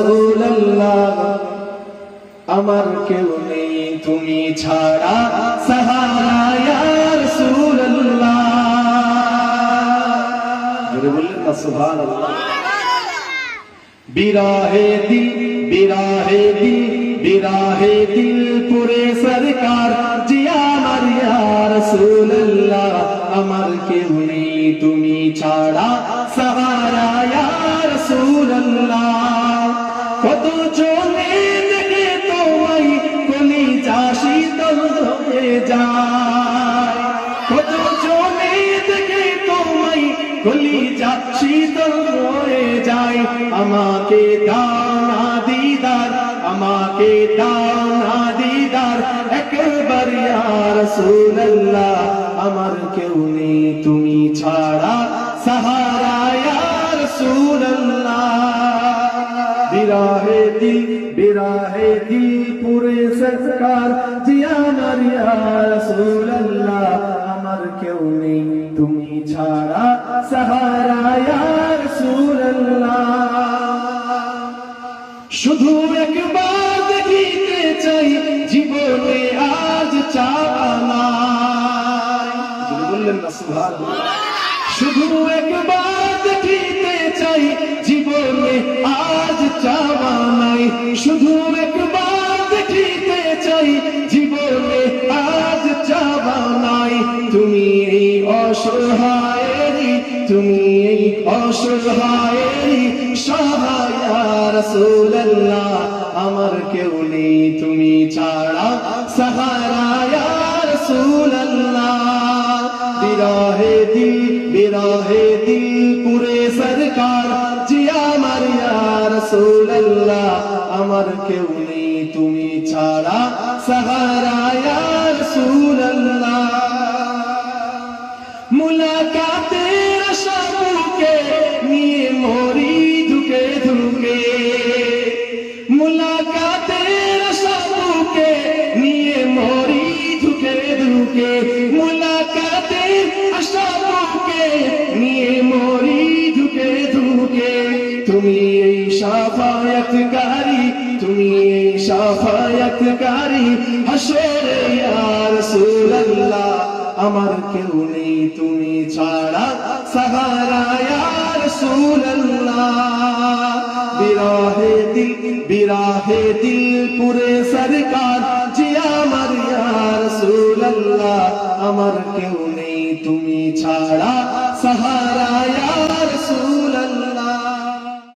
রাসূলুল্লাহ। আমার কেউ নেই, তুমি ছাড়া। সাহারা বললেন না, সুবহানাল্লাহ। বিরাহে দিল বিরাহে দিল বিরাহে দিল পুরে সরকার। জিয়া মারিয়া রাসূলুল্লাহ। আমার কেউ নেই, তুমি ছাড়া। সাহারা, ইয়া তোমায় কলি যাচ্ছি দল হয়ে যায় আমাকে দানা দিদার, আমাকে দানা দিদার। একবার ইয়া রাসূলুল্লাহ, আমার কেউ নেই, তুমি ছাড়া সাহারা ইয়া রাসূলুল্লাহ। বিরাহে দিল বিরাহে দিল পুরে সরকার জিয়া মারিয়া শুধু একবার দেখিতে চাই, জীবনে আজ চাওয়ানাই যিনি বললেন না, সুবহানাল্লাহ। শুধু একবার দেখিতে চাই, জীবনে আজ চাওয়া নাই। শুধু একবার দেখিতে চাই, জীবনে আজ চাওয়া নাই। তুমি এই অসহায়েরই তুমি এই অসহায়েরই সহায় রাসূলুল্লাহ, আমার কেউ নেই, তুমি ছাড়া সাহারা রাসূলুল্লাহ। বিরাহে দিল বিরাহে দিল পুরে সরকার, জিয়া মারিয়া আমার কেউ নেই, তুমি ছাড়া সাহারা ইয়া মুলাকাতের নিয়ে মরি ধুকে ধুকে। মুলাকাতের আশাকে নিয়ে মরি ধুকে ধুকে। মুলাকাতের আশাকে নিয়ে মরি ধুকে ধুকে। তুমি এই সাফায়াতকারী তুমি এই সাফায়াতকারী হাসরে ইয়া রাসূলুল্লাহ আমার কেউ নেই তুমি ছাড়া সাহারা ইয়া রাসূলুল্লাহ বিরাহে দিল বিরাহে দিল পুরে সরকার জিয়া মারিয়া রাসূলুল্লাহ আমার কেউ নেই তুমি ছাড়া সাহারা ইয়া